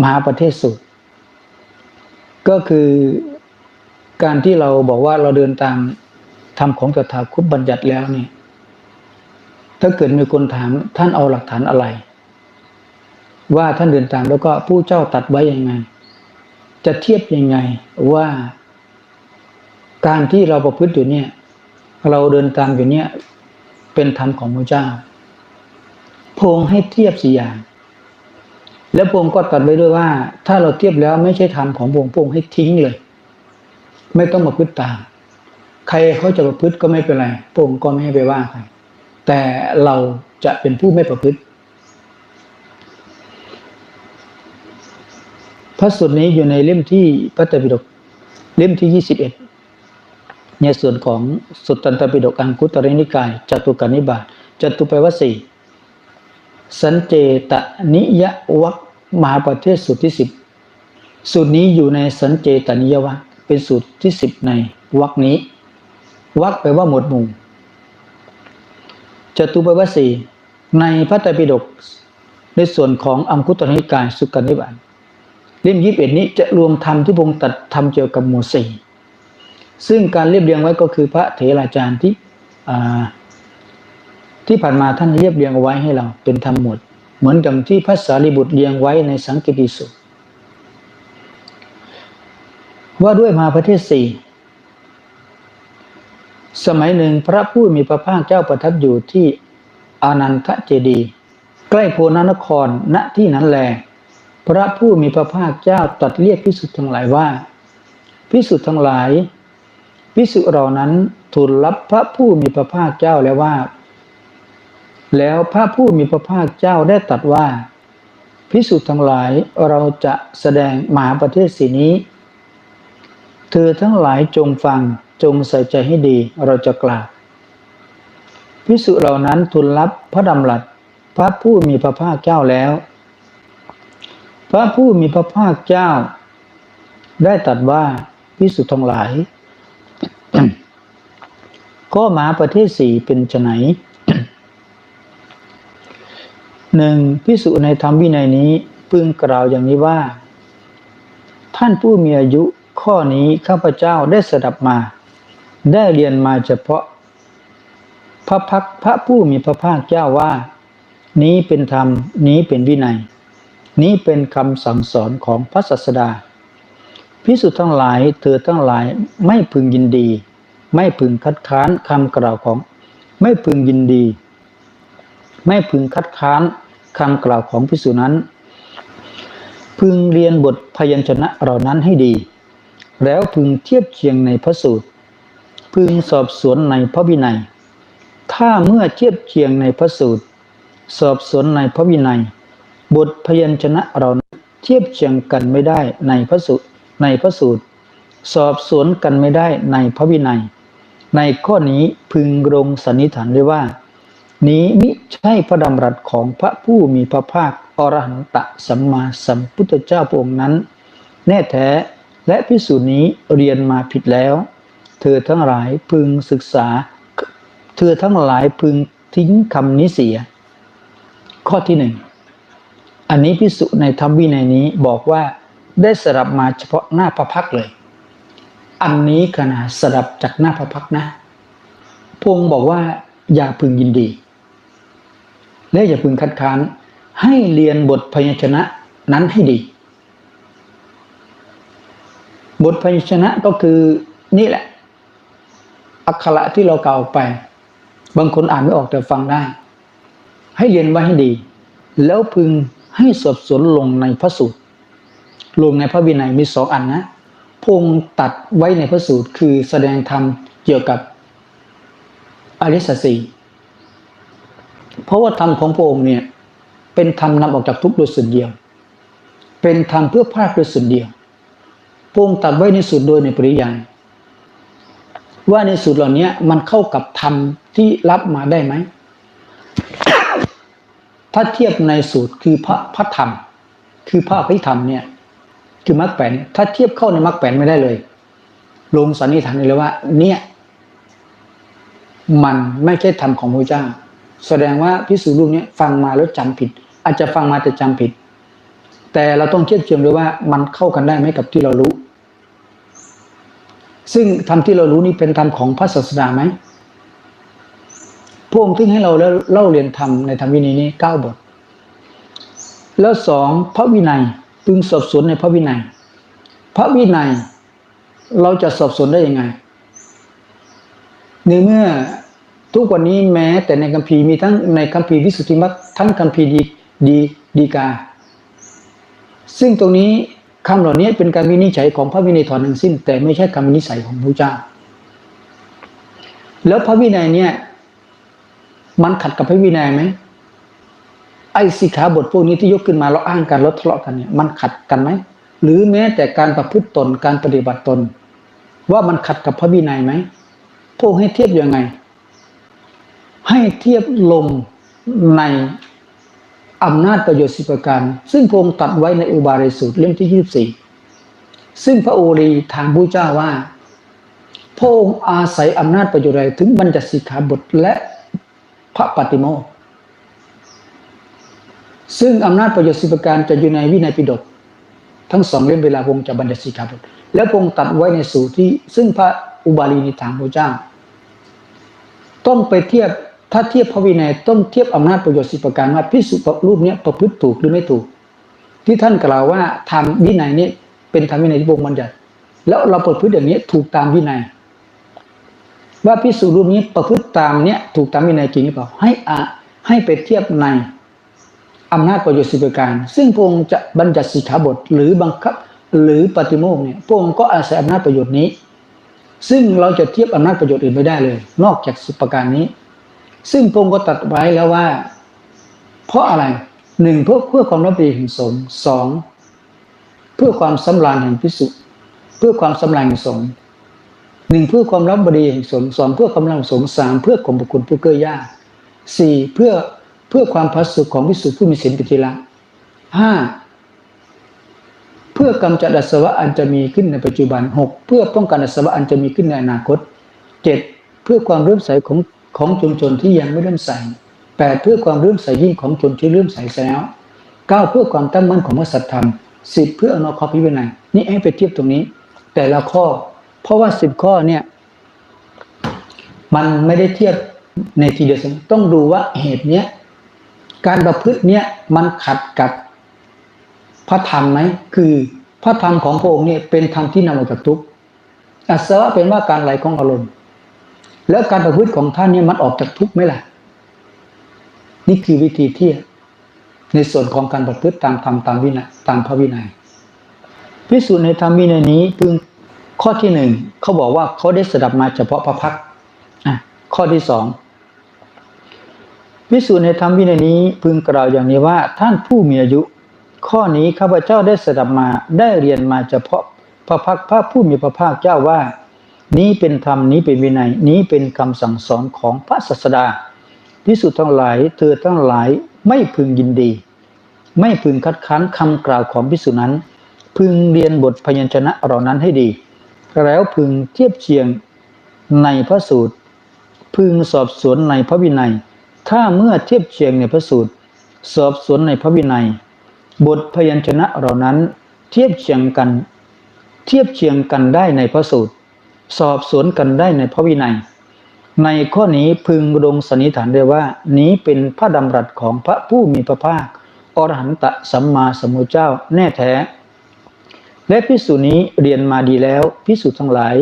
มหาประเทศสูตร ก็คือการที่เราบอกว่าเราเดินตามธรรมของตถาคตบัญญัติแล้วเนี่ยถ้าเกิดมีคนถามท่านเอาหลักฐานอะไร ว่าท่านเดินตามแล้วก็ผู้เจ้าตัดไว้ยังไง จะเทียบยังไงว่า การที่เราประพฤติอยู่เนี่ย เราเดินตามอยู่เนี่ย เป็นธรรมของพระเจ้าพงให้เทียบสี่อย่าง แล้วพงก็ตัดไว้ด้วยว่า ถ้าเราเทียบแล้วไม่ใช่ธรรมของพงพงให้ทิ้งเลย ไม่ต้องมาพึ่ตาม ใครเขาจะประพฤติก็ไม่เป็นไรพงก็ไม่ให้ไปว่าใครแต่เราจะเป็นผู้ไม่ประพฤติ พระสูตรนี้อยู่ในเล่มที่พระตรปิฎกเล่มที่ยี่สิบเอ็ดในส่วนของสุตตันตปิฎกอังคุตรนิกายจตุกานิบาตจตุปวสีสันเจตนิยวัค มหาประเทศสูตรที่สิบสูตรนี้อยู่ในสันเจตนิยวัคเป็นสูตรที่สิบในวัคนี้วัคแปลว่าหมวดหมู่จตุปวัสีในพระไตรปิฎกในส่วนของอังคุตนิกายสุกานิบาตเล่มยี่สิบเอ็ดนี้จะรวมธรรมที่พงตัดธรรมเกี่ยวกับหมู่สี่ซึ่งการเรียบเรียงไว้ก็คือพระเถราจารย์ที่ที่ผ่านมาท่านเรียบเรียงเอาไว้ให้เราเป็นธรรมหมด เหมือนกับที่พระสารีบุตรเรียงไว้ในสังกิติสุว่าด้วยมาประเทศสี่สมัยหนึ่งพระผู้มีพระภาคเจ้าประทับอยู่ที่อานันทเจดีใกล้โพนานครณที่นั้นแล พระผู้มีพระภาคเจ้าตรัสเรียกพิสุทธ์ทั้งหลายว่า พิสุทธ์ทั้งหลายพิสุเหล่านั้นทูลรับพระผู้มีพระภาคเจ้าแล้วว่า แล้วพระผู้มีพระภาคเจ้าได้ตรัสว่า พิสุทั้งหลายเราจะแสดงมหาประเทศสีนี้ เธอทั้งหลายจงฟังจงใส่ใจให้ดีเราจะกล่าวพิสุเหล่านั้นทูลรับพระดำรัสพระผู้มีพระภาคเจ้าแล้ว พระผู้มีพระภาคเจ้า ได้ตรัสว่าพิสุทั้งหลาย ก็หมาประเทศสี่เป็นไฉน หนึ่งพิสุในธรรมวินัยนี้พึงกล่าวอย่างนี้ว่า ท่านผู้มีอายุข้อนี้ข้าพเจ้าได้สดับมา ได้เรียนมาเฉพาะ พระพักพระผู้มีพระภาคเจ้าว่า นี้เป็นธรรมนี้เป็นวินัย นี้เป็นคำสั่งสอนของพระศาสดาพิสุทั้งหลายเธอทั้งหลายไม่พึงยินดี ไม่พึงคัดค้านคำกล่าวของ ไม่พึงยินดี ไม่พึงคัดค้านคำกล่าวของพิสุนั้น พึงเรียนบทพยัญชนะเหล่านั้นให้ดี แล้วพึงเทียบเคียงในพระสูตร พึงสอบสวนในพระวินัย ถ้าเมื่อเทียบเคียงในพระสูตร สอบสวนในพระวินัย บทพยัญชนะเราเทียบเคียงกันไม่ได้ในพระสูตรในพระสูตร สอบสวนกันไม่ได้ในพระวินัย ในข้อนี้พึงลงสันนิษฐานได้ว่า นี้มิใช่พระดำรัสของพระผู้มีพระภาคอรหันตสัมมาสัมพุทธเจ้าพระองค์นั้น แน่แท้และพิสูจน์นี้เรียนมาผิดแล้ว เธอทั้งหลายพึงศึกษา เธอทั้งหลายพึงทิ้งคำนี้เสีย ข้อที่หนึ่งอันนี้พิสุในธรรมวินัยนี้บอกว่าได้สดับมาเฉพาะหน้าพระพักเลย อันนี้ขนาดสดับจากหน้าพระพักนะพงบอกว่าอย่าพึงยินดี และอย่าพึงคัดค้านให้เรียนบทพยัญชนะนั้นให้ดี บทพยัญชนะก็คือนี่แหละ อักขระที่เรากล่าวไป บางคนอ่านไม่ออกแต่ฟังได้ ให้เรียนไว้ให้ดี แล้วพึงให้สอบสวนลงในพระสูตรลงในพระวินัยมีสองอันนะพงตัดไว้ในพระสูตรคือแสดงธรรมเกี่ยวกับอริสสี เพราะว่าธรรมของพระองค์เนี่ยเป็นธรรมนำออกจากทุกข์โดยส่วนเดียว เป็นธรรมเพื่อภาคโดยส่วนเดียวพระองค์ตัดไว้ในสูตรโดยในปริยายว่าในสูตรเหล่านี้มันเข้ากับธรรมที่รับมาได้ไหม ถ้าเทียบในสูตรคือพระพระธรรม คือพระพิธรรมเนี่ย คือมรรคแปดถ้าเทียบเข้าในมรรคแปดไม่ได้เลย ลงสันนิษฐานเลยว่า เนี่ย มันไม่ใช่ธรรมของพระเจ้า แสดงว่าพิสูจน์รูปนี้ฟังมาแล้วจำผิด อาจจะฟังมาแต่จำผิด แต่เราต้องเทียบเทียมด้วยว่ามันเข้ากันได้ไหมกับที่เรารู้ ซึ่งธรรมที่เรารู้นี่เป็นธรรมของพระศาสดาไหมพระองค์ที่ให้เราเล่าเรียนธรรมในธรรมวินัยนี้เก้าบท แล้วสองพระวินัยพึงสอบสวนในพระวินัย พระวินัยเราจะสอบสวนได้ยังไง ในเมื่อ ทุกวันนี้แม้แต่ในคัมภีร์มีทั้งในคัมภีร์วิสุทธิมรรคทั้งคัมภีร์ดีดีดีกา ซึ่งตรงนี้คำเหล่านี้เป็นการวินิจฉัยของพระวินัยถอนทั้งสิ้น แต่ไม่ใช่คำวินิจฉัยของพระเจ้า แล้วพระวินัยเนี่ย มันขัดกับพระวินัยไหมไอ้สิกขาบทพวกนี้ที่ยกขึ้นมาเราอ้างกันแล้วทะเลาะกันเนี่ยมันขัดกันไหมหรือแม้แต่การประพฤติตนการปฏิบัติตน ว่ามันขัดกับพระวินัยไหมพวกให้เทียบยังไง ให้เทียบลงในอำนาจประโยชน์สิบประการ ซึ่งพระองค์ตัดไว้ในอุบาริสูตรเล่มที่ยี่สิบสี่ซึ่งพระโอรีทางพระเจ้าว่า พระองค์อาศัยอำนาจประโยชน์ใดถึงบัญญัติสิกขาบทและพระปฏิโมกข์ซึ่งอำนาจประโยชน์สิบประการจะอยู่ในวินัยปิฎกทั้งสองเล่มเวลาพระองค์จะบัญญัติสิกขาบท แล้วพระองค์ตัดไว้ในสูตรที่ ซึ่งพระอุบาลีในทางพระเจ้า ต้องไปเทียบ ถ้าเทียบพระวินัยต้องเทียบอำนาจประโยชน์สิบประการว่าพิสุรูปนี้ประพฤติถูกหรือไม่ถูก ที่ท่านกล่าวว่าทำวินัยนี้เป็นธรรมวินัยที่พระองบัญญัติ แล้วเราประพฤติอย่างนี้ถูกตามวินัย ว่าพิสุรูปนี้ประพฤติตามเนี้ยถูกตามวินัยจริงหรือเปล่าให้อะให้ไปเทียบในอำนาจประโยชน์สิบประการ ซึ่งพระองค์จะบัญญัติสิกขาบทหรือบังคับหรือปฏิโมกเนี่ยพระองค์ก็อาศัยอำนาจประโยชน์นี้ ซึ่งเราจะเทียบอำนาจประโยชน์อื่นไม่ได้เลย นอกจากสิบประการนี้ ซึ่งพระองค์ก็ตัดไว้แล้วว่า เพราะอะไรหนึ่งเพื่อเพื่อความรับดีแห่งสงฆ์สองเพื่อความสำราญแห่งพิสุเพื่อความสำราญแห่งสงฆ์หนึ่งเพื่อความรับบดีแห่งสงฆ์สองเพื่อความรังสงฆ์สามเพื่อข่มบุคคลผู้เกื้อยากสี่เพื่อเพื่อความพัสสุขของพิสุผู้มีศีลปิติละห้าเพื่อกำจัดอสวะอันจะมีขึ้นในปัจจุบันหกเพื่อป้องกันอสวะอันจะมีขึ้นในอนาคตเจ็ดเพื่อความเริ่มใสของ ของชุมชนที่ยังไม่เริ่มใส่แปดเพื่อความเริ่มใส่ยิ่งของชนที่เริ่มใส่แล้วเก้าเพื่อความตั้งมั่นของพระสัตธรรมสิบเพื่ออนุเคราะห์พิวินัยนี่ให้ไปเทียบตรงนี้ แต่ละข้อ เพราะว่าสิบข้อเนี่ย มันไม่ได้เทียบในทีเดียวต้องดูว่าเหตุเนี้ยการประพฤติเนี้ยมันขัดกับพระธรรมไหมคือพระธรรมของพระองค์เนี่ยเป็นธรรมที่นำออกจากทุกข์อัศวะเป็นว่าการไหลของอารมณ์ แล้วการประพฤติของท่านเนี่ยมันออกจากทุกข์ไหมล่ะ นี่คือวิธีเที่ในส่วนของการประพฤติตามธรรมตามวินัยตามพระวินัยพิสูจน์ในธรรมวินัยนี้พึงข้อที่หนึ่งเขาบอกว่าเขาได้สดับมาเฉพาะพระพักข้อที่สองพิสูจน์ในธรรมวินัยนี้พึงกล่าวอย่างนี้ว่าท่านผู้มีอายุ ข้อนี้ข้าพเจ้าได้สดับมาได้เรียนมาเฉพาะพระพักพระผู้มีพระภาคเจ้าว่า นี้เป็นธรรมนี้เป็นวินัย นี้เป็นคำสั่งสอนของพระศาสดาพิสุทั้งหลายเธอทั้งหลายไม่พึงยินดี ไม่พึงคัดค้านคำกล่าวของพิสุนั้น พึงเรียนบทพยัญชนะเหล่านั้นให้ดี แล้วพึงเทียบเชียงในพระสูตร พึงสอบสวนในพระวินัย ถ้าเมื่อเทียบเชียงในพระสูตร สอบสวนในพระวินัย บทพยัญชนะเหล่านั้นเทียบเชียงกัน เทียบเชียงกันได้ในพระสูตร สอบสวนกันได้ในพระวินัย ในข้อนี้พึงลงสนนิษฐานได้ว่า นี้เป็นพระดำรัสของพระผู้มีพระภาค อรหันตสัมมาสัมพุทธเจ้าแน่แท้ และพิสูจนี้เรียนมาดีแล้วพิสูจทั้งหลาย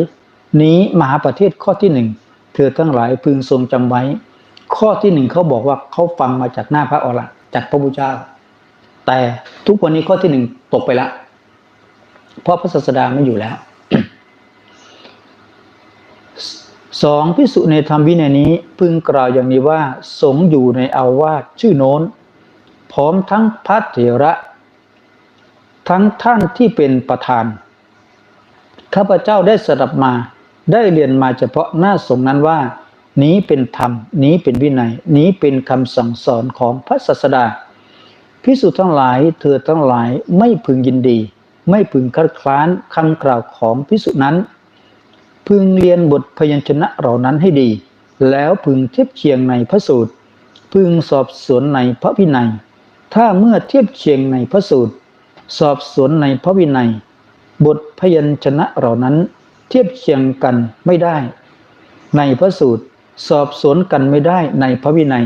นี้มหาประเทศข้อที่หนึ่งเธอทั้งหลายพึงทรงจำไว้ ข้อที่หนึ่งเขาบอกว่าเขาฟังมาจากหน้าพระอรหันต์จากพระพุทธเจ้า แต่ทุกวันนี้ข้อที่หนึ่งตกไปล้วเพราะพระศาสดาไม่อยู่แล้ว สองพิสุในธรรมวินัยนี้พึงกล่าวอย่างนี้ว่า สงอยู่ในอาวาสชื่อโน้น พร้อมทั้งพัทเถระ ทั้งท่านที่เป็นประธาน ข้าพเจ้าได้สดับมาได้เรียนมาเฉพาะหน้าสงนั้นว่า นี้เป็นธรรม นี้เป็นวินัย นี้เป็นคำสั่งสอนของพระศาสดาพิสุทั้งหลายเธอทั้งหลายไม่พึงยินดี ไม่พึงคัดค้านคำกล่าวของพิสุนั้น พึงเรียนบทพยัญชนะเหล่านั้นให้ดี แล้วพึงเทียบเคียงในพระสูตร พึงสอบสวนในพระวินัย ถ้าเมื่อเทียบเคียงในพระสูตร สอบสวนในพระวินัย บทพยัญชนะเหล่านั้น เทียบเคียงกันไม่ได้ ในพระสูตร สอบสวนกันไม่ได้ในพระวินัย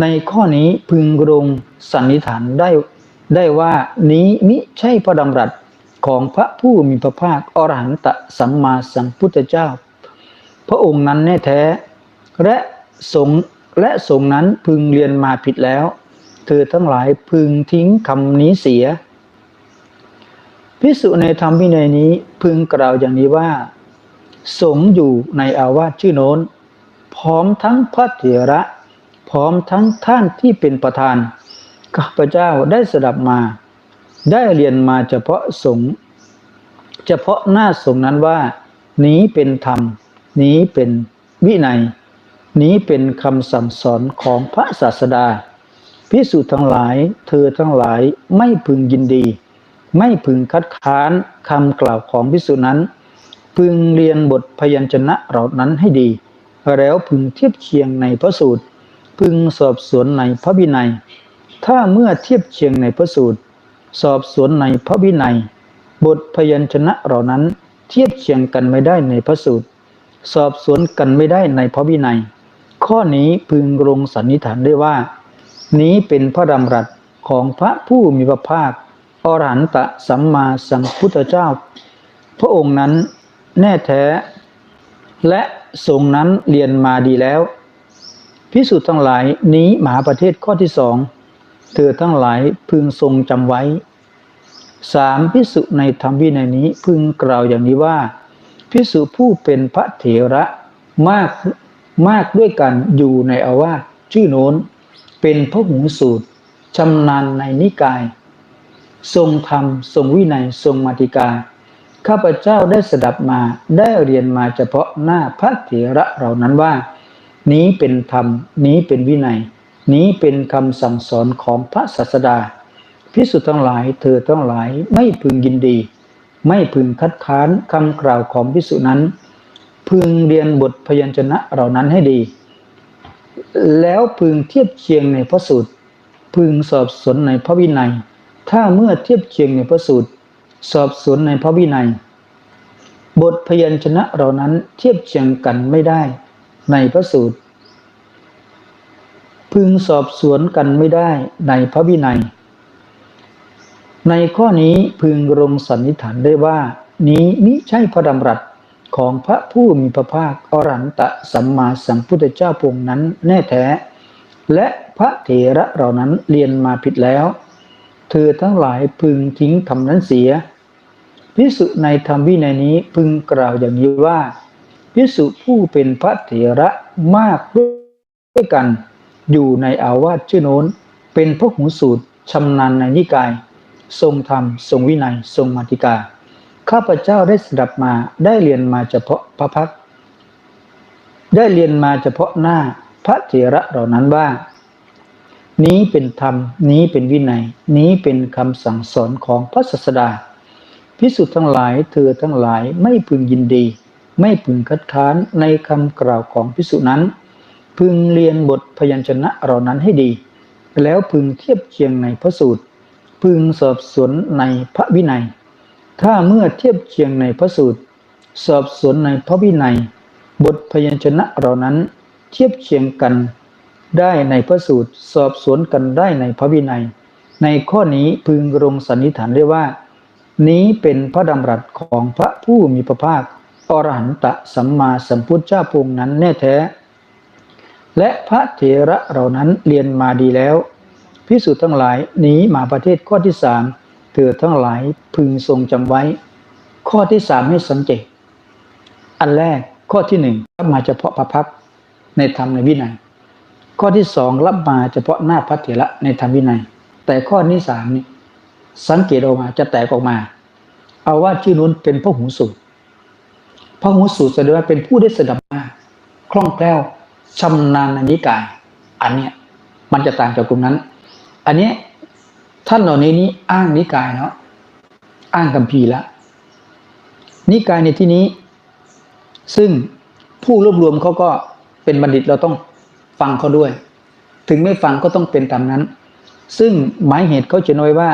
ในข้อนี้พึงรงสันนิษฐานได้ได้ว่านี้มิใช่พระดำรัส ของพระผู้มีพระภาคอรหันตสัมมาสัมพุทธเจ้า พระองค์นั้นแน่แท้ และสงและสงนั้นพึงเรียนมาผิดแล้ว เธอทั้งหลายพึงทิ้งคำนี้เสียพิสุในธรรมวินัยนี้พึงกล่าวอย่างนี้ว่า สงอยู่ในอาวาสชื่อโน้น พร้อมทั้งพระเถระ พร้อมทั้งท่านที่เป็นประธานข้าพเจ้าได้สดับมา ได้เรียนมาเฉพาะสงเฉพาะหน้าสงนั้นว่า นี้เป็นธรรม นี้เป็นวินัย นี้เป็นคำสั่งสอนของพระศาสดาพิสูจน์ทั้งหลาย เธอทั้งหลายไม่พึงยินดี ไม่พึงคัดค้านคำกล่าวของพิสูจน์นั้น พึงเรียนบทพยัญชนะเหล่านั้นให้ดี แล้วพึงเทียบเคียงในพระสูตร พึงสอบสวนในพระวินัย ถ้าเมื่อเทียบเคียงในพระสูตร สอบสวนในพระวินัย บทพยัญชนะเหล่านั้นเทียบเคียงกันไม่ได้ในพระสูตร สอบสวนกันไม่ได้ในพระวินัย ข้อนี้พึงลงสันนิษฐานได้ว่า นี้เป็นพระดำรัสของพระผู้มีพระภาคอรหันตสัมมาสัมพุทธเจ้า พระองค์นั้นแน่แท้ และทรงนั้นเรียนมาดีแล้ว พิสูจน์ทั้งหลายนี้มหาประเทศข้อที่สอง เธอทั้งหลายพึงทรงจำไว้สามพิสุในธรรมวินัยนี้พึงกล่าวอย่างนี้ว่าพิสุผู้เป็นพระเถระมากมากด้วยกันอยู่ในอาวาสชื่อโน้น เป็นพระหูสูตรชำนาญในนิกาย ทรงธรรม ทรงวินัย ทรงมาติกา ข้าพเจ้าได้สดับมาได้เรียนมาเฉพาะหน้าพระเถระเหล่านั้นว่า นี้เป็นธรรม นี้เป็นวินัย นี้เป็นคำสั่งสอนของพระศาสดาพิสุทั้งหลายเธอทั้งหลายไม่พึงยินดี ไม่พึงคัดค้านคำกล่าวของพิสุนั้น พึงเรียนบทพยัญชนะเหล่านั้นให้ดี แล้วพึงเทียบเคียงในพระสูตร พึงสอบสวนในพระวินัย ถ้าเมื่อเทียบเคียงในพระสูตร สอบสวนในพระวินัย บทพยัญชนะเหล่านั้นเทียบเคียงกันไม่ได้ ในพระสูตร พึงสอบสวนกันไม่ได้ในพระวินัย ในข้อนี้พึงลงสันนิษฐานได้ว่า นี้มิใช่พระดำรัสของพระผู้มีพระภาคอรันตะสัมมาสัมพุทธเจ้าพงค์นั้นแน่แท้ และพระเถระเหล่านั้นเรียนมาผิดแล้ว เธอทั้งหลายพึงทิ้งคำนั้นเสียพิสุในธรรมวินัยนี้พึงกล่าวอย่างนี้ว่าพิสุผู้เป็นพระเถระมากด้วยกัน อยู่ในอาวาสชื่อโน้น เป็นพระหูสูตรชำนาญในนิกาย ทรงธรรม ทรงวินัย ทรงมาติกา ข้าพเจ้าได้สดับมาได้เรียนมาเฉพาะพระพัก ได้เรียนมาเฉพาะหน้าพระเถระเหล่านั้นว่า นี้เป็นธรรม นี้เป็นวินัย นี้เป็นคำสั่งสอนของพระศาสดา พิสุทธ์ทั้งหลายเธอทั้งหลายไม่พึงยินดี ไม่พึงคัดค้านในคำกล่าวของพิสุนั้น พึงเรียนบทพยัญชนะเหล่านั้นให้ดี แล้วพึงเทียบเคียงในพระสูตร พึงสอบสวนในพระวินัย ถ้าเมื่อเทียบเคียงในพระสูตร สอบสวนในพระวินัย บทพยัญชนะเหล่านั้นเทียบเคียงกันได้ในพระสูตร สอบสวนกันได้ในพระวินัย ในข้อนี้พึงลงสันนิษฐานได้ว่า นี้เป็นพระดำรัสของพระผู้มีพระภาคอรหันตสัมมาสัมพุทธเจ้าพงค์นั้นแน่แท้ และพระเถระเหล่านั้นเรียนมาดีแล้วพิสูจน์ทั้งหลายหนีมาประเทศข้อที่สามเธอทั้งหลายพึงทรงจำไว้ ข้อที่สามให้สังเกต อันแรกข้อที่หนึ่งรับมาเฉพาะพระพักในธรรมในวินัย ข้อที่สองรับมาเฉพาะหน้าพระเถระในธรรมวินัย แต่ข้อที่สามนี่สังเกตออกมาจะแตกออกมา เอาว่าชื่อนู้นเป็นพระหูสูตรพระหูสูตรแสดงว่าเป็นผู้ได้สดับมาคล่องแคล่ว ชำนาญนิกาย อันเนี้ยมันจะต่างจากกลุ่มนั้น อันเนี้ยท่านเหล่านี้นี้อ้างนิกายเนาะอ้างกัมพีละนิกายในที่นี้ ซึ่งผู้รวบรวมเขาก็เป็นบัณฑิตเราต้องฟังเขาด้วย ถึงไม่ฟังก็ต้องเป็นตามนั้น ซึ่งหมายเหตุเขาเขียนไว้ว่า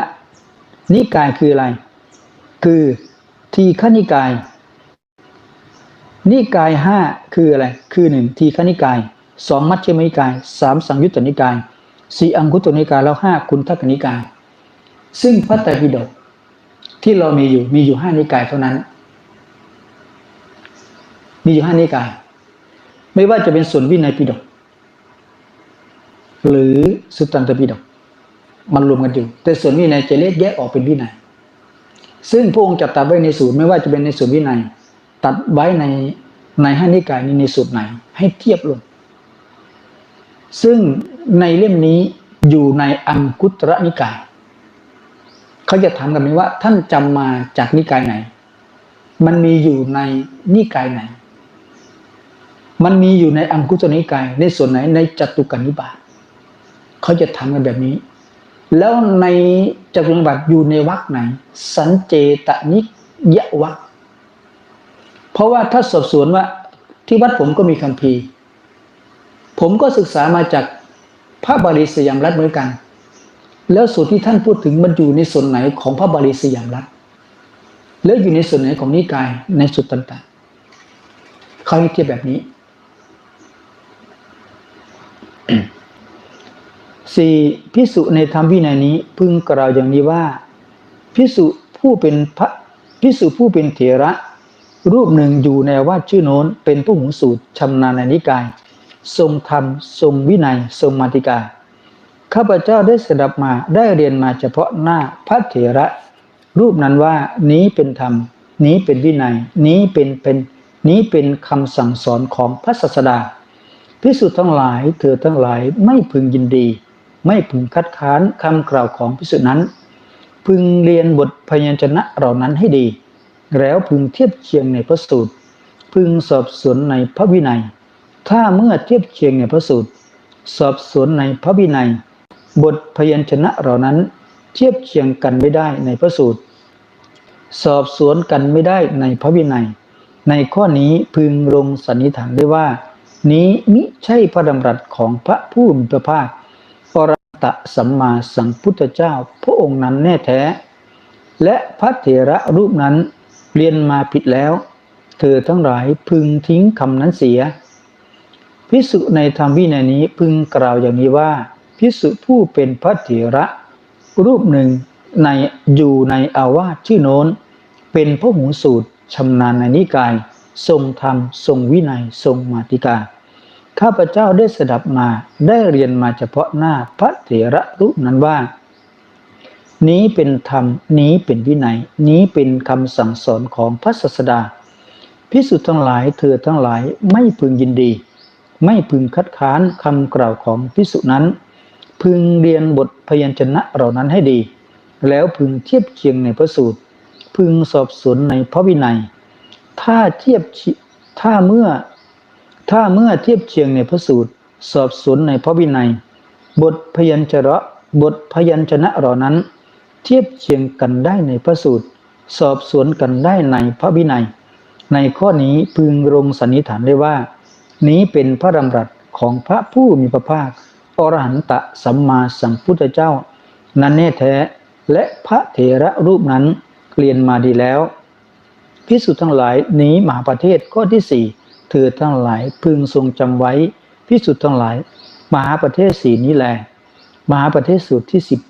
นิกายคืออะไร คือทีฆนิกาย นิกายห้าคืออะไร คือหนึ่งทีฆนิกายสองมัชฌิมนิกายสามสังยุตตนิกายสี่อังคุตตนิกายแล้วห้าคุณทักนิกาย ซึ่งพระไตรปิฎกที่เรามีอยู่มีอยู่ห้านิกายเท่านั้น มีอยู่ห้านิกาย ไม่ว่าจะเป็นส่วนวินัยปิฎกหรือสุตตันตปิฎกมันรวมกันอยู่ แต่ส่วนวินัยจะเรียกแยกออกเป็นวินัย ซึ่งพระองค์จัดตัดไว้ในสูตรไม่ว่าจะเป็นในส่วนวินัย ตัดไว้ในในห้านิกายนี้ในสูตรไหน ให้เทียบรวมซึ่งในเล่มนี้อยู่ในอังคุตระนิกาย เขาจะถามกันไหมว่า ท่านจำมาจากนิกายไหน มันมีอยู่ในนิกายไหน มันมีอยู่ในอังคุตระนิกาย ในส่วนไหนในจตุกนิบาตเขาจะทำกันแบบนี้ แล้วในจตุกนิบาตอยู่ในวรรคไหน สันเจตนิยะวรรค เพราะว่าถ้าสอบสวนว่าที่วัดผมก็มีคัมภีร์ ผมก็ศึกษามาจากพระบาลีสยามรัฐเหมือนกัน แล้วส่วนที่ท่านพูดถึงมันอยู่ในส่วนไหนของพระบาลีสยามรัฐ แล้วอยู่ในส่วนไหนของนิกายในสุดต่างๆเขาให้เทียบแบบนี้สี่พิสุในธรรมวินัยนี้พึงกล่าวอย่างนี้ว่า พิสุผู้เป็นพระพิสุผู้เป็นเถระ รูปหนึ่งอยู่ในว่าชื่อโน้นเป็นผู้หูสูตรชำนาญในนิกาย ทรงธรรม ทรงวินัย ทรงมาติกา ข้าพเจ้าได้สดับมาได้เรียนมาเฉพาะหน้าพระเถระ รูปนั้นว่านี้เป็นธรรม นี้เป็นวินัย นี้เป็นเป็นนี้เป็นคำสั่งสอนของพระศาสดาพิสุทั้งหลายเธอทั้งหลายไม่พึงยินดี ไม่พึงคัดค้านคำกล่าวของพิสุนั้น พึงเรียนบทพยัญชนะเหล่านั้นให้ดี แล้วพึงเทียบเคียงในพระสูตร พึงสอบสวนในพระวินัย ถ้าเมื่อเทียบเคียงในพระสูตร สอบสวนในพระวินัย บทพยัญชนะเหล่านั้น เทียบเคียงกันไม่ได้ในพระสูตร สอบสวนกันไม่ได้ในพระวินัย ในข้อนี้พึงลงสันนิษฐานได้ว่า นี้มิใช่พระดำรัสของพระผู้มีพระภาคอรหันตสัมมาสัมพุทธเจ้าพระองค์นั้นแน่แท้ และพระเถระรูปนั้น เรียนมาผิดแล้ว เธอทั้งหลายพึงทิ้งคำนั้นเสียพิสุในธรรมวินัยนี้พึงกล่าวอย่างนี้ว่าพิสุผู้เป็นพระเถระ รูปหนึ่งในอยู่ในอาวาสชื่อโน้น เป็นพระหูสูตรชำนาญในนิกาย ทรงธรรม ทรงวินัย ทรงมาติกา ข้าพเจ้าได้สดับมาได้เรียนมาเฉพาะหน้าพระเถระรูปนั้นว่า นี้เป็นธรรม นี้เป็นวินัย นี้เป็นคำสั่งสอนของพระศาสดา พิสุทธ์ทั้งหลายเธอทั้งหลายไม่พึงยินดี ไม่พึงคัดค้านคำกล่าวของพิสุนั้น พึงเรียนบทพยัญชนะเหล่านั้นให้ดี แล้วพึงเทียบเคียงในพระสูตร พึงสอบสวนในพระวินัย ถ้าเทียบถ้าเมื่อ ถ้าเมื่อเทียบเคียงในพระสูตร สอบสวนในพระวินัย บทพยัญชนะบทพยัญชนะเหล่านั้น เทียบเคียงกันได้ในพระสูตร สอบสวนกันได้ในพระวินัย ในข้อนี้พึงลงสันนิษฐานได้ว่า นี้เป็นพระดำรัสของพระผู้มีพระภาคอรหันตสัมมาสัมพุทธเจ้า นั้นแน่แท้และพระเถระรูปนั้นเรียนมาดีแล้วพิสุทั้งหลายนี้มหาประเทศข้อที่สี่เธอทั้งหลายพึงทรงจำไว้พิสุทั้งหลาย มหาประเทศสี่นี้แหละมหาประเทศสูตรที่สิบ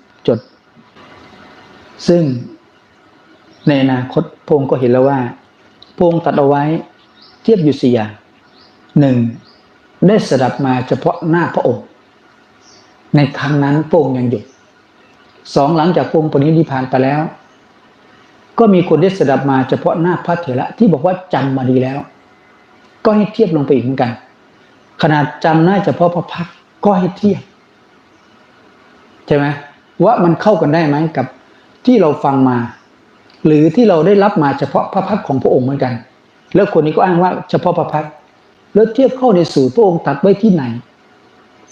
ซึ่งในอนาคตพงก็เห็นแล้วว่าพงตัดเอาไว้เทียบอยู่สี่อย่างหนึ่งได้สดับมาเฉพาะหน้าพระองค์ ในครั้งนั้นพงค์ยังอยู่สองหลังจากพงปณิธิพานไปแล้ว ก็มีคนได้สดับมาเฉพาะหน้าพระเถระที่บอกว่าจำมาดีแล้ว ก็ให้เทียบลงไปอีกเหมือนกัน ขนาดจำหน้าเฉพาะพระพักก็ให้เทียบ ใช่ไหมว่ามันเข้ากันได้ไหมกับ ที่เราฟังมา หรือที่เราได้รับมาเฉพาะพระพักของพระองค์เหมือนกัน แล้วคนนี้ก็อ้างว่าเฉพาะพระพักแล้วเทียบเข้าในสูตรพระองค์ตัดไว้ที่ไหน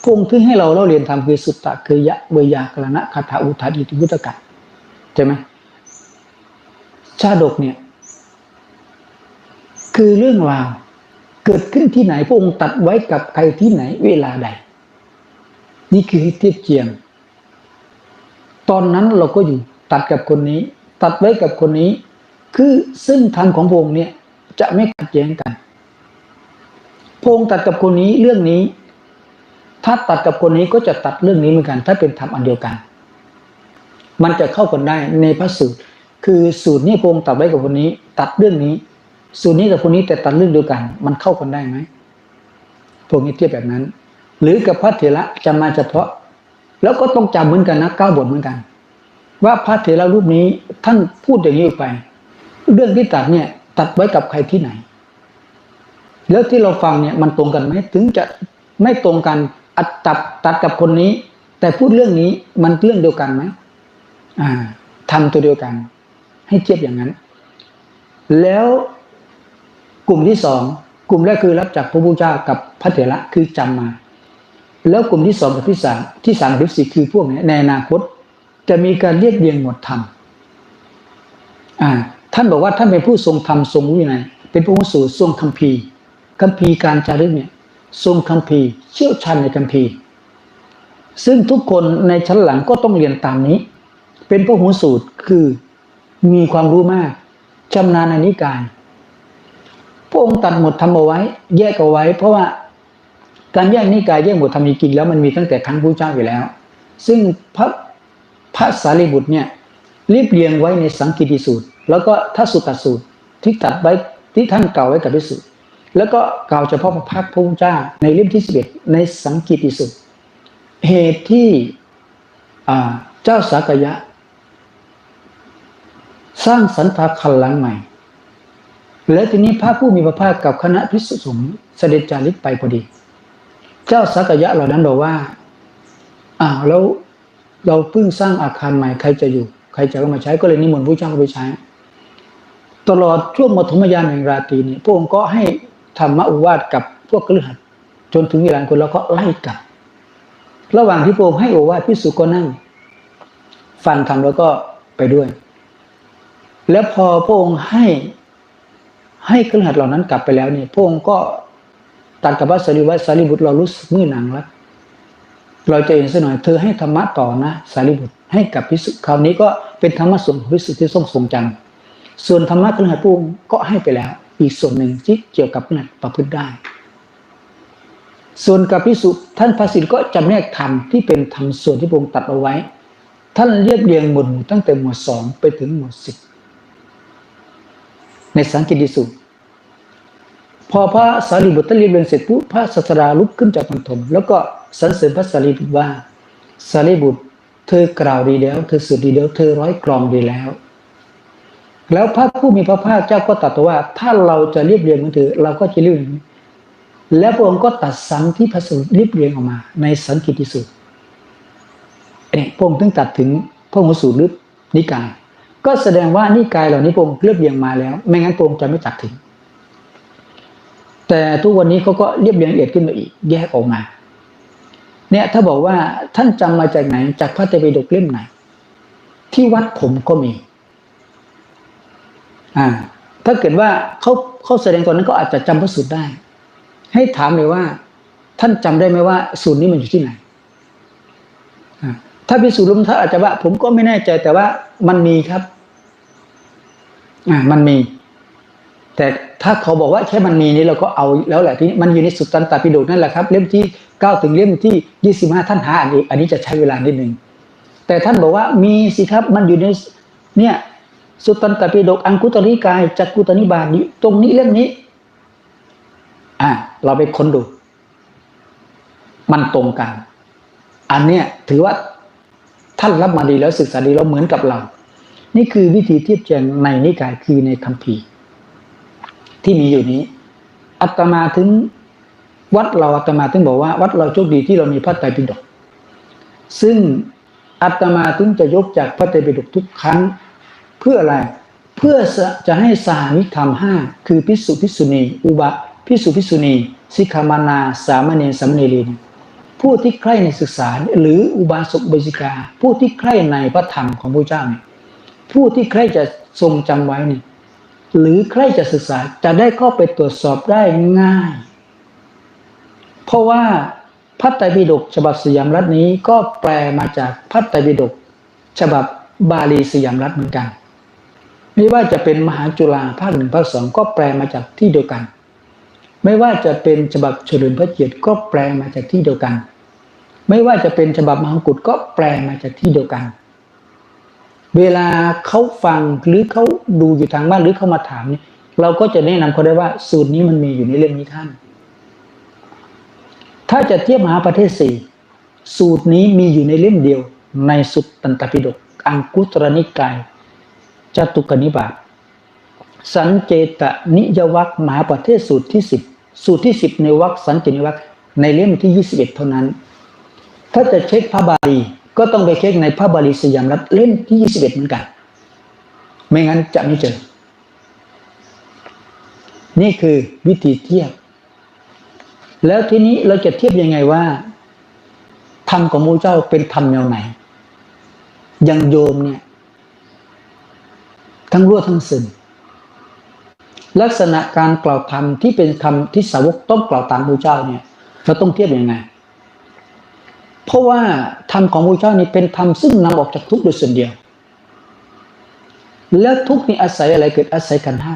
พระองค์ที่ให้เราเราเรียนทำคือสุตตะคือยะเวยากรณะคาถาอุทาอิติวุตกะใช่ไหมชาดกเนี่ย คือเรื่องราวเกิดขึ้นที่ไหนพระองค์ตัดไว้กับใครที่ไหนเวลาใด นี่คือให้เทียบเคียงตอนนั้นเราก็อยู่ ตัดกับคนนี้ ตัดไว้กับคนนี้ คือซึ่งธรรมของพงค์เนี่ยจะไม่ขัดแย้งกันพงค์ตัดกับคนนี้เรื่องนี้ ถ้าตัดกับคนนี้ก็จะตัดเรื่องนี้เหมือนกัน ถ้าเป็นธรรมอันเดียวกัน มันจะเข้ากันได้ในพระสูตร คือสูตรนี้พงค์ตัดไว้กับคนนี้ ตัดเรื่องนี้ สูตรนี้กับคนนี้แต่ตัดเรื่องเดียวกัน มันเข้ากันได้ไหมพวกนี้เทียบแบบนั้น หรือกับพระเถระจะมาเฉพาะ แล้วก็ต้องจำเหมือนกันนะเก้าบทเหมือนกัน ว่าพระเถระรูปนี้ท่านพูดอย่างนี้ไป เรื่องที่ตัดเนี่ย ตัดไว้กับใครที่ไหน แล้วที่เราฟังเนี่ยมันตรงกันไหมถึงจะไม่ตรงกันอัดตัดตัดกับคนนี้ แต่พูดเรื่องนี้มันเรื่องเดียวกันไหมอ่าทำตัวเดียวกัน ให้เทียบอย่างนั้น แล้วกลุ่มที่สองกลุ่มแรกคือรับจากพระพุทธเจ้ากับพระเถระคือจำมา แล้วกลุ่มที่สองกับที่สามที่สามกับที่สี่คือพวกนี้ในอนาคต จะมีการเรียบเรียงหมวดธรรมอ่าท่านบอกว่าท่านเป็นผู้ทรงธรรมทรงวินัยเป็นผู้สูทรงคัมภีร์คัมภีร์การจารึกเนี่ยทรงคัมภีร์เชี่ยวชาญในคัมภีร์ซึ่งทุกคนในชั้นหลังก็ต้องเรียนตามนี้ เป็นพระหูสูตรคือมีความรู้มากชำนาญในนิกายพระองค์ตัดหมดทำเอาไว้ แยกเอาไว้ เพราะว่าการแยกนิกายแยกหมดทำจริงๆแล้วมันมีตั้งแต่ครั้งพระเจ้าอยู่แล้ว ซึ่งพระ ระสารีบุตรเนี่ยรีบเรียงไว้ในสังกิติสูตร แล้วก็ทัศสุตสูตรที่ตัดไว้ที่ท่านเก่าไว้กับพิสุทธิ์แล้วก็กล่าวเฉพาะพระพักพระพุทธเจ้าในเล่มที่สิบเอ็ดในสังกิติสูตรเหตุที่เจ้าสากยะ สร้างสันตาคันหลังใหม่ แล้วทีนี้พระผู้มีพระภาคกับคณะพิสุสงฆ์เสด็จจาริกไปพอดี เจ้าสักยะเหล่านั้นบอกว่าอ้าวแล้ว เราเพิ่งสร้างอาคารใหม่ใครจะอยู่ ใครจะเข้ามาใช้ก็เลยนิมนต์พระเจ้าเข้าไปใช้ ตลอดช่วงมทมยามแห่งราตรีนี้พระองค์ก็ให้ธรรมอุวาทกับพวกกฤหัสจนถึงเวลาคนแล้วก็ไล่กลับ ระหว่างที่พระองค์ให้โอวาทพิสุก็นั่ง ฟังธรรมแล้วก็ไปด้วย แล้วพอพระองค์ให้ให้เครือขัดเหล่านั้นกลับไปแล้วนี่พระองค์ก็ตัดกับว่าสารีวัตสารีบุตรเรารู้สึกมือหนังแล้ว เราจะเห็นสักหน่อยเธอให้ธรรมะต่อนะ สารีบุตรให้กับพิสุคราวนี้ก็เป็นธรรมะส่วนของพิสุที่ทรงทรงจำส่วนธรรมะเครือขัดพระองก็ให้ไปแล้ว อีกส่วนหนึ่งที่เกี่ยวกับเครือขัดประพฤติได้ ส่วนกับพิสุท่านพระสิทธิ์ก็จำแนกธรรมที่เป็นธรรมส่วนที่พระองค์ตัดเอาไว้ ท่านเรียบเรียงหมวดหมู่ตั้งแต่หมวดสองไปถึงหมวดสิบในสังกิติสูตร พอพระสารีบุตรเรียนเรียนเสร็จปุ๊บพระศาสดาลุกขึ้นจากบรรทมแล้วก็สรรเสริญพระสารีบุตรว่าสารีบุตร เธอกล่าวดีแล้ว เธอสุดดีแล้ว เธอร้อยกรองดีแล้ว แล้วพระผู้มีพระภาคเจ้าก็ตรัสว่า ถ้าเราจะเรียบเรียงมันถือ เราก็จะเรียบเรียงแล้วพระองค์ก็ตัดสังที่พระสูตรเรียบเรียงออกมา ในสังกิติสูตรเนี่ยพระองค์ถึงตัดถึงพระหูสูตรลึกนิกาย ก็แสดงว่านิกายเหล่านี้พระองค์เรียบเรียงมาแล้ว ไม่งั้นพระองค์จะไม่ตัดถึง แต่ทุกวันนี้เขาก็เรียบเรียงละเอียดขึ้นมาอีก แยกออกมา เนี่ยถ้าบอกว่าท่านจำมาจากไหนจากพระเตปิฎกเล่มไหน ที่วัดผมก็มี อ่า ถ้าเกิดว่าเขาเขาแสดงตอนนั้นก็อาจจะจำพระสูตรได้ ให้ถามเลยว่า ท่านจำได้ไหมว่า สูตรนี้มันอยู่ที่ไหนถ้าพิสูจน์ลุมท่านอาจจะว่า ผมก็ไม่แน่ใจแต่ว่ามันมีครับ อ่า มันมี แต่ ถ้าเขาบอกว่าแค่มันมีนี่เราก็เอาแล้วแหละที่มันอยู่ในสุตตันตปิฎกนั่นแหละครับเล่มที่เก้าถึงเล่มที่ยี่สิบห้าท่านหาอันนี้อันนี้จะใช้เวลานิดหนึ่งแต่ท่านบอกว่ามีสิครับมันอยู่ในเนี่ยสุตตันตปิฎกอังคุตริกายจักกุตนิบาตอยู่ตรงนี้เล่มนี้ อ่าเราไปค้นดู มันตรงกัน อันเนี้ยถือว่าท่านรับมาดีแล้วศึกษาดีแล้วเหมือนกับเรา นี่คือวิธีเทียบเทียงในนิกายคือในคัมภีร์ ที่มีอยู่นี้อัตมาถึงวัดเราอัตมาถึงบอกว่า วัดเราโชคดีที่เรามีพระไตรปิฎกซึ่งอัตมาถึงจะยกจากพระไตรปิฎกทุกครั้ง เพื่ออะไรเพื่อจะให้สานิธรรมห้าคือพิสุพิสุณี อุบะพิสุพิสุณีสิกขามานา สามเณรสามเณรีผู้ที่ใคร่ในศึกษาหรืออุบาสกบสิกา ผู้ที่ใคร่ในพระธรรมของพระเจ้าเนี่ยผู้ที่ใคร่จะทรงจำไว้เนี่ย หรือใครจะศึกษาจะได้เข้าไปตรวจสอบได้ง่าย เพราะว่าพระไตรปิฎกฉบับสยามรัฐนี้ก็แปลมาจากพระไตรปิฎกฉบับบาลีสยามรัฐเหมือนกัน ไม่ว่าจะเป็นมหาจุฬาภาคหนึ่งภาคสองก็แปลมาจากที่เดียวกัน ไม่ว่าจะเป็นฉบับเฉลิมพระเกียรติก็แปลมาจากที่เดียวกัน ไม่ว่าจะเป็นฉบับมหากุฏก็แปลมาจากที่เดียวกัน เวลาเขาฟังหรือเขาดูอยู่ทางบ้านหรือเขามาถามเนี่ย เราก็จะแนะนำเขาได้ว่าสูตรนี้มันมีอยู่ในเล่มนี้ท่าน ถ้าจะเทียบมหาประเทศสี่สูตรนี้มีอยู่ในเล่มเดียวในสุตตันตปิฎกอังคุตรนิกายจตุกนิบาตสันเจตนิยวัคมหาประเทศสูตรที่สิบสูตรที่สิบในวรรคสันเจนิวัคในเล่มที่ยี่สิบเอ็ดเท่านั้น ถ้าจะเช็คพระบาลี ก็ต้องไปเช็คในพระบาลีสยามรัฐเล่มที่ยี่สิบเอ็ดเหมือนกัน ไม่งั้นจะไม่เจอ นี่คือวิธีเทียบ แล้วทีนี้เราจะเทียบยังไงว่าธรรมของมูเจ้าเป็นธรรมแนวไหนย่างโยมเนี่ย ทั้งรั่วทั้งซึมลักษณะการกล่าวธรรมที่เป็นคำที่สาวกต้องกล่าวตามพระเจ้าเนี่ย เราต้องเทียบยังไง เพราะว่าธรรมของพระเจ้านี่เป็นธรรมซึ่งนำออกจากทุกข์โดยส่วนเดียว แล้วทุกข์นี่อาศัยอะไรเกิดอาศัยขันห้า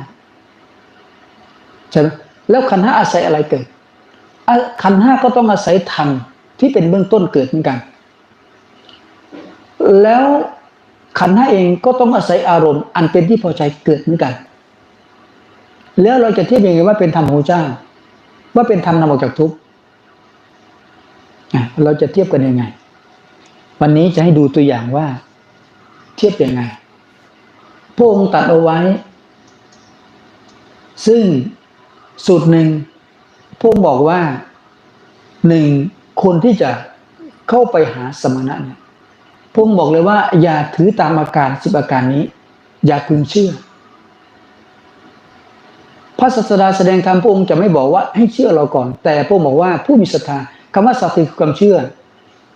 ใช่ไหมแล้วขันห้าอาศัยอะไรเกิดขันห้าก็ต้องอาศัยธรรมที่เป็นเบื้องต้นเกิดเหมือนกัน แล้วขันห้าเองก็ต้องอาศัยอารมณ์ อันเป็นที่พอใจเกิดเหมือนกัน แล้วเราจะเทียบยังไงว่าเป็นธรรมของเจ้า ว่าเป็นธรรมนำออกจากทุกข์ เราจะเทียบกันยังไง วันนี้จะให้ดูตัวอย่างว่า เทียบยังไงพระองค์ตัดเอาไว้ ซึ่งสูตรหนึ่งพระองค์บอกว่าหนึ่งคนที่จะเข้าไปหาสมณะเนี่ยพระองค์บอกเลยว่า อย่าถือตามอาการสิบอาการนี้ อย่าพึงเชื่อ พระศาสดาแสดงธรรมพระองค์จะไม่บอกว่าให้เชื่อเราก่อน แต่พระองค์บอกว่าผู้มีศรัทธา คำว่าศรัทธาคือความเชื่อ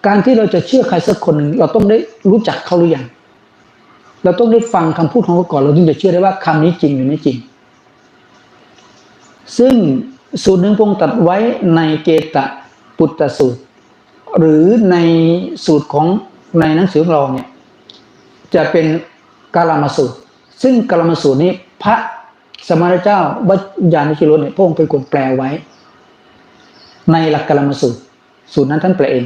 การที่เราจะเชื่อใครสักคนหนึ่งเราต้องได้รู้จักเขาหรือยังเราต้องได้ฟังคำพูดของเขาก่อนเราถึงจะเชื่อได้ว่าคำนี้จริงหรือไม่จริง ซึ่งสูตรหนึ่งพงตัดไว้ในเกตะปุตตสูตร หรือในสูตรของในหนังสือของเราเนี่ยจะเป็นกาลามาสูตร ซึ่งกาลามาสูตรนี้พระสมณเจ้าวัจยานิชิโรเนี่ยพระองค์เป็นคนแปลไว้ ในหลักกาลามาสูตร สูตรนั้นท่านแปลเอง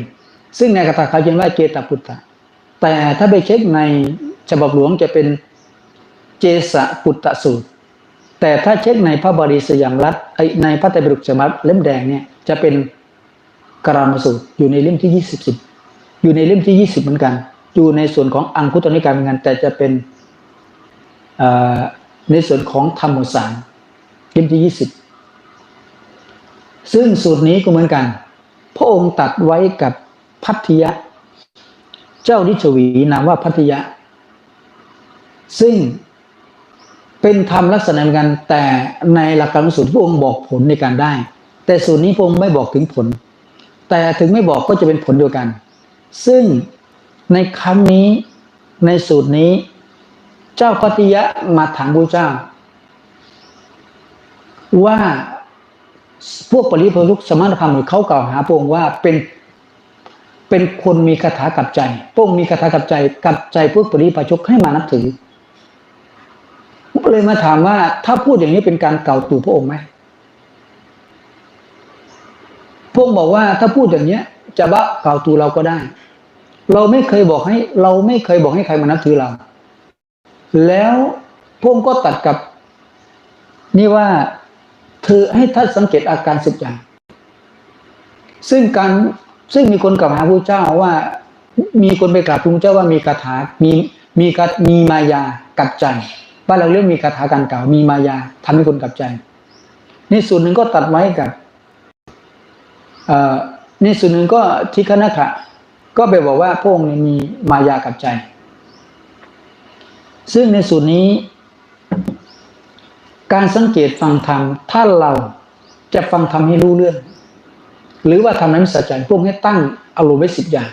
ซึ่งในคาถาเขาเขียนว่าเกตปุตตะ แต่ถ้าไปเช็คในฉบับหลวงจะเป็นเจสะปุตตะสูตร แต่ถ้าเช็คในพระบาลีสยามรัฐในพระไตรปิฎกสยามรัฐเล่มแดงเนี่ยจะเป็นกรามสูตรอยู่ในเล่มที่ยี่สิบสิบอยู่ในเล่มที่ยี่สิบเหมือนกัน อยู่ในส่วนของอังคุตนิกายเหมือนกัน แต่จะเป็นในส่วนของธรรมสารเล่มที่ยี่สิบซึ่งสูตรนี้ก็เหมือนกัน พระองค์ตัดไว้กับพัทยะ เจ้านิชวีนามว่าพัทยะ ซึ่งเป็นธรรมลักษณะเหมือนกัน แต่ในหลักการสูตรพระองค์บอกผลในการได้ แต่สูตรนี้พระองค์ไม่บอกถึงผล แต่ถึงไม่บอกก็จะเป็นผลเดียวกัน ซึ่งในครั้งนี้ในสูตรนี้ เจ้าพัทยะมาถามพระเจ้า ว่า พวกปริพลุกสมณพราหมณ์เขากล่าวหาพระองค์ว่าเป็นเป็นคนมีคาถากับใจพระองค์มีคาถากับใจกับใจพวกปริพาชกให้มานับถือก็เลยมาถามว่าถ้าพูดอย่างนี้เป็นการเก่าตู่พระองค์ไหมพระองค์บอกว่าถ้าพูดอย่างเนี้ย จะบะเก่าตู่เราก็ได้ เราไม่เคยบอกให้ เราไม่เคยบอกให้ใครมานับถือเรา แล้วพระองค์ก็ตัดกับ นี่ว่า เธอให้ท่านสังเกตอาการสิบอย่าง ซึ่งการซึ่งมีคนกล่าวหาพระเจ้าว่ามีคนไปกราบพระเจ้าว่ามีคาถา มีมีมีมายากับใจบ้านเราเรื่องมีคาถาการกล่าวมีมายาทำให้คนกับใจ นี่ส่วนหนึ่งก็ตัดไว้กับนี่ส่วนหนึ่งก็ทิคณะขะก็ไปบอกว่าพระองค์มีมายากับใจ ซึ่งในส่วนนี้ การสังเกตฟังธรรมถ้าเราจะฟังธรรมให้รู้เรื่อง หรือว่าทำนั้นสัจจะพวกให้ตั้งอารมณ์ไว้สิบอย่าง